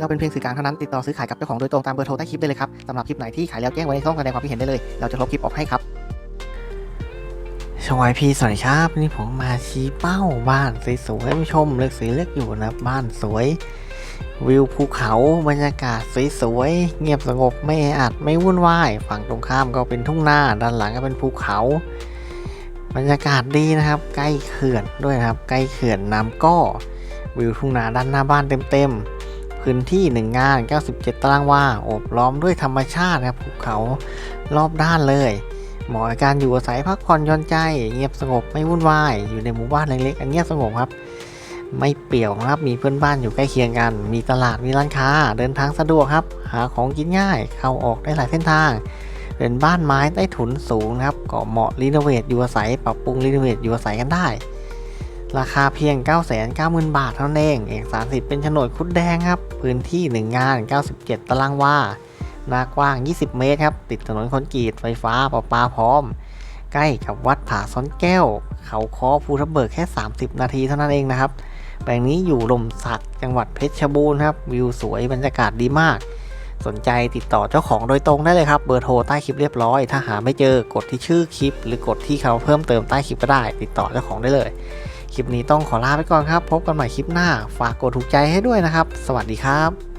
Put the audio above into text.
เราเป็นเพียงสื่อกลางเท่านั้นติดต่อซื้อขายกับเจ้าของโดยตรงตามเบอร์โทรใต้คลิปได้เลยครับสำหรับคลิปไหนที่ขายแล้วแจ้งไว้ในช่องแสดงความคิดเห็นได้เลย เราจะลบคลิปออกให้ครับชวายพีสวัสดีครับนี่ผมมาชี้เป้าบ้านสวยๆให้ผู้ชมเลือกซื้อเลือกอยู่นะบ้านสวย วิวภูเขาบรรยากาศสวยๆเงียบสงบไม่แออัดไม่วุ่นวายฝั่งตรงข้ามก็เป็นทุ่งนาด้านหลังก็เป็นภูเขา บรรยากาศดีนะครับ ใกล้เขื่อนด้วยนะครับ ใกล้เขื่อนน้ำก้อวิวทุ่งนาด้านหน้าบ้านเต็มๆ พื้นที่หนึ่งงาน 97 ตารางวาโอบล้อมด้วยธรรมชาตินะครับภูเขารอบด้านเลยเหมาะกับการอยู่อาศัยพักผ่อนหย่อนใจ เงียบสงบไม่วุ่นวาย อยู่ในหมู่บ้านเล็กๆอันเงียบสงบครับ ไม่เปี่ยวครับมีเพื่อนบ้านอยู่ใกล้เคียงกัน มีตลาดมีร้านค้า เดินทางสะดวกครับ หาของกินง่าย เข้าออกได้หลายเส้นทาง เป็นบ้านไม้ใต้ถุนสูงนะครับก็เหมาะรีโนเวทอยู่อาศัย ปรับปรุงรีโนเวทอยู่อาศัยกันได้ ราคาเพียง 990,000 บาทเท่านั้นเอง เอกสารสิทธิ์เป็นโฉนดคุดแดงครับ พื้นที่ 1 งาน 97 ตารางวา หน้ากว้าง 20 เมตรครับ ติดถนนคอนกรีต ไฟฟ้าประปาพร้อม ใกล้กับวัดผาซ้อนแก้ว เขาคอภูทับเบิกแค่ 30 นาทีเท่านั้นเองนะครับ แปลงนี้อยู่ลมสักจังหวัดเพชรบูรณ์ครับ วิวสวย บรรยากาศดีมาก สนใจติดต่อเจ้าของโดยตรงได้เลยครับ เบอร์โทรใต้คลิปเรียบร้อย ถ้าหาไม่เจอกดที่ชื่อคลิป หรือกดที่เขาเพิ่มเติมใต้คลิปก็ได้ ติดต่อเจ้าของได้เลย คลิปนี้ต้องขอลาไปก่อนครับ พบกันใหม่คลิปหน้า ฝากกดถูกใจให้ด้วยนะครับ สวัสดีครับ